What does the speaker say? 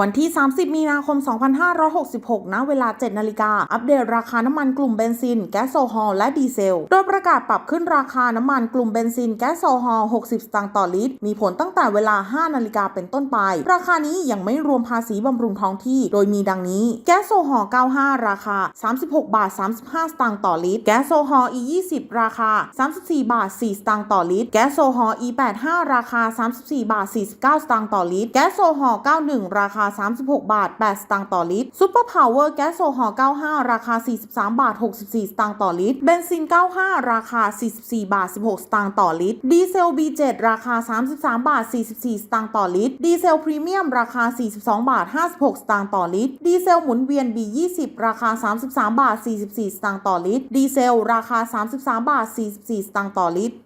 วันที่ 30 มีนาคม 2566 ณ เวลา 7 นาฬิกา อัปเดตราคาน้ำมันกลุ่มเบนซิน แก๊สโซฮอล และดีเซล โดยประกาศปรับขึ้นราคาน้ำมันกลุ่มเบนซิน แก๊สโซฮอล 60 สตางค์ต่อลิตร มีผลตั้งแต่เวลา 5 นาฬิกาเป็นต้นไป ราคานี้ยังไม่รวมภาษีบำรุงท้องที่ โดยมีดังนี้ แก๊สโซฮอล 95 ราคา 36 บาท 35 สตางค์ต่อลิตร แก๊สโซฮอล E20 ราคา 34 บาท 4 สตางค์ต่อลิตร แก๊สโซฮอล E85 ราคา 34 บาท 49 สตางค์ต่อลิตร แก๊สโซฮอล 91 ราคาา 36 บาท 8 สตางค์ต่อลิตรซูเปอร์พาวเวอร์แก๊สโซฮอล95 ราคา 43 บาท 64 สตางค์ต่อลิตร เบนซิน 95 ราคา 44 บาท 16 สตางค์ต่อลิตร ดีเซล B7 ราคา 33 บาท 44 สตางค์ต่อลิตร ดีเซลพรีเมียม ราคา 42 บาท 56 สตางค์ต่อลิตร ดีเซลหมุนเวียน B20 ราคา 33 บาท 44 สตางค์ต่อลิตร ดีเซล ราคา 33 บาท 44 สตางค์ต่อลิตร